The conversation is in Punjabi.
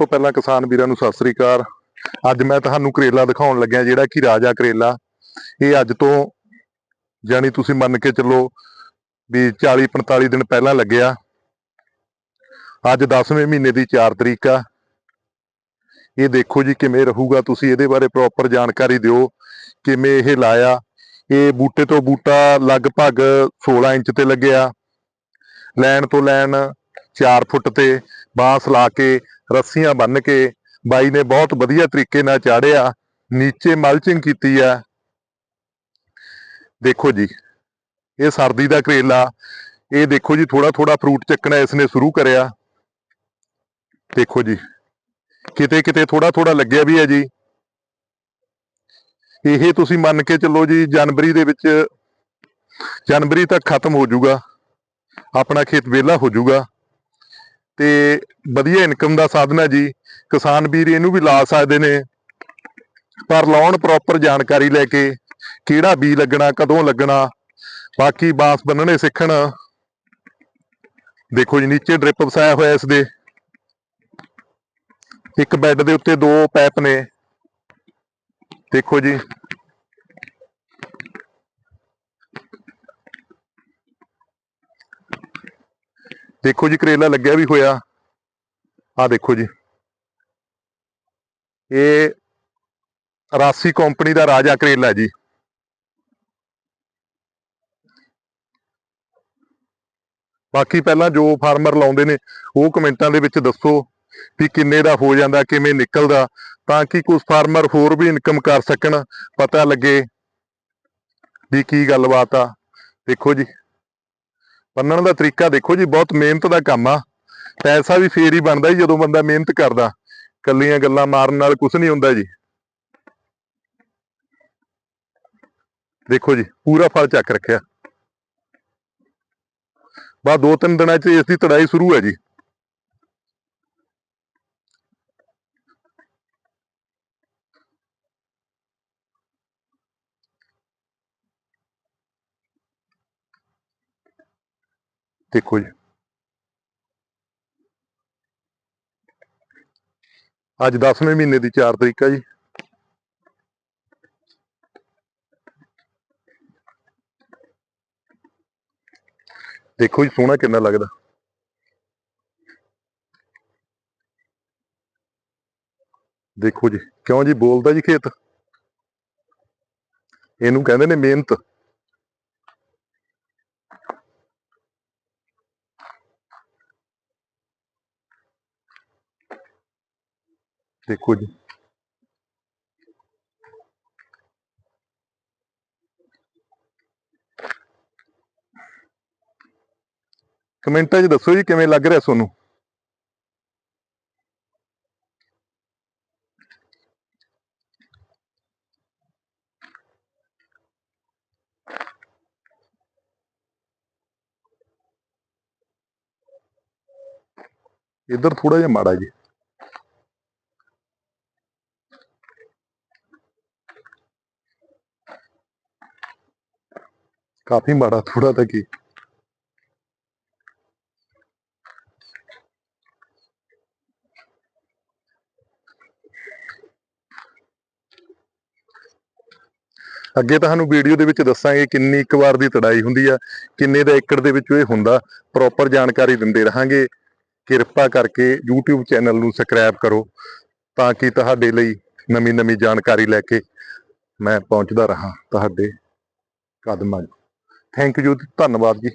ਤੋਂ ਪਹਿਲਾਂ ਕਿਸਾਨ ਵੀਰਾਂ ਨੂੰ ਸਤਿ ਸ੍ਰੀ ਅਕਾਲ। ਅੱਜ ਮੈਂ ਤੁਹਾਨੂੰ ਕਰੇਲਾ ਦਿਖਾਉਣ ਲੱਗਿਆ, ਜਿਹੜਾ ਕਿ ਰਾਜਾ ਕਰੇਲਾ। ਇਹ ਅੱਜ ਤੋਂ ਜਾਨੀ ਤੁਸੀਂ ਮੰਨ ਕੇ ਚੱਲੋ ਵੀ 40 45 ਦਿਨ ਪਹਿਲਾਂ ਲੱਗਿਆ। ਅੱਜ 10ਵੇਂ ਮਹੀਨੇ ਦੀ 4 ਤਰੀਕ ਆ। ਇਹ ਦੇਖੋ ਜੀ ਕਿਵੇਂ ਰਹੂਗਾ, ਤੁਸੀਂ ਇਹਦੇ ਬਾਰੇ ਪ੍ਰੋਪਰ ਜਾਣਕਾਰੀ ਦਿਓ, ਕਿਵੇਂ ਇਹ ਲਾਇਆ। ਇਹ ਬੂਟੇ ਤੋਂ ਬੂਟਾ ਲਗਭਗ 16 ਇੰਚ ਤੇ ਲੱਗਿਆ। ਲੈਣ ਤੋਂ ਲੈਣ 4 ਫੁੱਟ ਤੇ ਬਾਂਸ ਲਾ ਕੇ ਰੱਸੀਆਂ ਬੰਨ ਕੇ ਬਾਈ ਨੇ ਬਹੁਤ ਵਧੀਆ ਤਰੀਕੇ ਨਾਲ ਚਾੜਿਆ, ਨੀਚੇ ਮਲਚਿੰਗ ਕੀਤੀ ਆ। ਦੇਖੋ ਜੀ, ਇਹ ਸਰਦੀ ਦਾ ਕਰੇਲਾ, ਇਹ ਦੇਖੋ ਜੀ ਥੋੜਾ ਥੋੜਾ ਫਰੂਟ ਚੱਕਣਾ ਇਸਨੇ ਸ਼ੁਰੂ ਕਰਿਆ। ਦੇਖੋ ਜੀ, ਕਿਤੇ ਕਿਤੇ ਥੋੜਾ ਥੋੜਾ ਲੱਗਿਆ ਵੀ ਹੈ ਜੀ। ਇਹ ਤੁਸੀਂ ਮੰਨ ਕੇ ਚੱਲੋ ਜੀ, ਜਨਵਰੀ ਦੇ ਵਿੱਚ, ਜਨਵਰੀ ਤੱਕ ਖਤਮ ਹੋ ਜਾਊਗਾ। ਆਪਣਾ ਖੇਤ ਵਿਹਲਾ ਹੋ ਜਾਊਗਾ। ਤੇ ਵਧੀਆ ਇਨਕਮ ਦਾ ਸਾਧਨ ਹੈ ਜੀ। ਕਿਸਾਨ ਵੀਰ ਇਹਨੂੰ ਵੀ ਲਾ ਸਕਦੇ ਨੇ। ਪਰ ਲਾਉਣ ਪ੍ਰੋਪਰ ਜਾਣਕਾਰੀ ਲੈ ਕੇ ਕਿਹੜਾ ਬੀ ਲੱਗਣਾ, ਕਦੋਂ ਲੱਗਣਾ, ਬਾਕੀ ਬਾਂਸ ਬੰਨਣੇ ਸਿੱਖਣ। ਦੇਖੋ ਜੀ, ਨੀਚੇ ਡ੍ਰਿਪ ਵਸਾਇਆ ਹੋਇਆ ਇਸ ਦੇ। ਇੱਕ ਬੈੱਡ ਦੇ ਉੱਤੇ ਦੋ ਪਾਈਪ ਨੇ। ਦੇਖੋ ਜੀ। ਦੇਖੋ ਜੀ, ਕਰੇਲਾ ਲੱਗਿਆ ਵੀ ਹੋਇਆ। ਆ ਦੇਖੋ ਜੀ। ਇਹ ਰਾਸੀ ਕੰਪਨੀ ਦਾ ਰਾਜਾ ਕਰੇਲਾ ਜੀ। ਬਾਕੀ ਪਹਿਲਾਂ ਜੋ ਫਾਰਮਰ ਲਾਉਂਦੇ ਨੇ, ਉਹ ਕਮੈਂਟਾਂ ਦੇ ਵਿੱਚ ਦੱਸੋ ਵੀ ਕਿੰਨੇ ਦਾ ਹੋ ਜਾਂਦਾ, ਕਿਵੇਂ ਨਿਕਲਦਾ, ਤਾਂ ਕਿ ਕੁਝ ਫਾਰਮਰ ਹੋਰ ਵੀ ਇਨਕਮ ਕਰ ਸਕਣ, ਪਤਾ ਲੱਗੇ ਵੀ ਕੀ ਗੱਲਬਾਤ ਆ। ਦੇਖੋ ਜੀ। ਬੰਨਣ ਦਾ ਤਰੀਕਾ ਦੇਖੋ ਜੀ, ਬਹੁਤ ਮਿਹਨਤ ਦਾ ਕੰਮ ਆ। ਪੈਸਾ ਵੀ ਫੇਰ ਹੀ ਬਣਦਾ ਜੀ, ਜਦੋਂ ਬੰਦਾ ਮਿਹਨਤ ਕਰਦਾ। ਕੱਲੀਆਂ ਗੱਲਾਂ ਮਾਰਨ ਨਾਲ ਕੁਝ ਨਹੀਂ ਹੁੰਦਾ ਜੀ। ਦੇਖੋ ਜੀ, ਪੂਰਾ ਫਲ ਚੱਕ ਰੱਖਿਆ। ਬਾ ਦੋ ਤਿੰਨ ਦਿਨਾਂ 'ਚ ਇਸ ਦੀ ਤੜਾਈ ਸ਼ੁਰੂ ਹੈ ਜੀ। ਦੇਖੋ ਜੀ ਅੱਜ 10ਵੇਂ ਮਹੀਨੇ ਦੀ 4 ਤਰੀਕ ਆ ਜੀ। ਦੇਖੋ ਜੀ ਸੋਹਣਾ ਕਿੰਨਾ ਲੱਗਦਾ। ਦੇਖੋ ਜੀ, ਕਿਉਂ ਜੀ ਬੋਲਦਾ ਜੀ ਖੇਤ? ਇਹਨੂੰ ਕਹਿੰਦੇ ਨੇ ਮਿਹਨਤ। ਦੇਖੋ ਜੀ ਕਮੈਂਟਾਂ 'ਚ ਦੱਸੋ ਜੀ, ਕਿਵੇਂ ਲੱਗ ਰਿਹਾ ਤੁਹਾਨੂੰ ਇੱਧਰ ਥੋੜਾ ਜਿਹਾ ਮਾੜਾ ਜੀ ਕਾਫੀ ਮਾੜਾ ਥੋੜਾ ਤਾਂ ਕੀ। ਅੱਗੇ ਤੁਹਾਨੂੰ ਵੀਡੀਓ ਦੇ ਵਿੱਚ ਦੱਸਾਂਗੇ ਕਿੰਨੀ ਇੱਕ ਵਾਰ ਦੀ ਤੜਾਈ ਹੁੰਦੀ ਆ, ਕਿੰਨੇ ਦਾ ਏਕੜ ਦੇ ਵਿੱਚ ਇਹ ਹੁੰਦਾ। ਪ੍ਰੋਪਰ ਜਾਣਕਾਰੀ ਦਿੰਦੇ ਰਹਾਂਗੇ। ਕਿਰਪਾ ਕਰਕੇ YouTube ਚੈਨਲ ਨੂੰ ਸਬਸਕ੍ਰਾਈਬ ਕਰੋ ਤਾਂ ਕਿ ਤੁਹਾਡੇ ਲਈ ਨਵੀਂ ਨਵੀਂ ਜਾਣਕਾਰੀ ਲੈ ਕੇ ਮੈਂ ਪਹੁੰਚਦਾ ਰਹਾ। ਤੁਹਾਡੇ ਕਦਮਾਂ 'ਚ ਥੈਂਕ ਯੂ ਧੰਨਵਾਦ ਜੀ।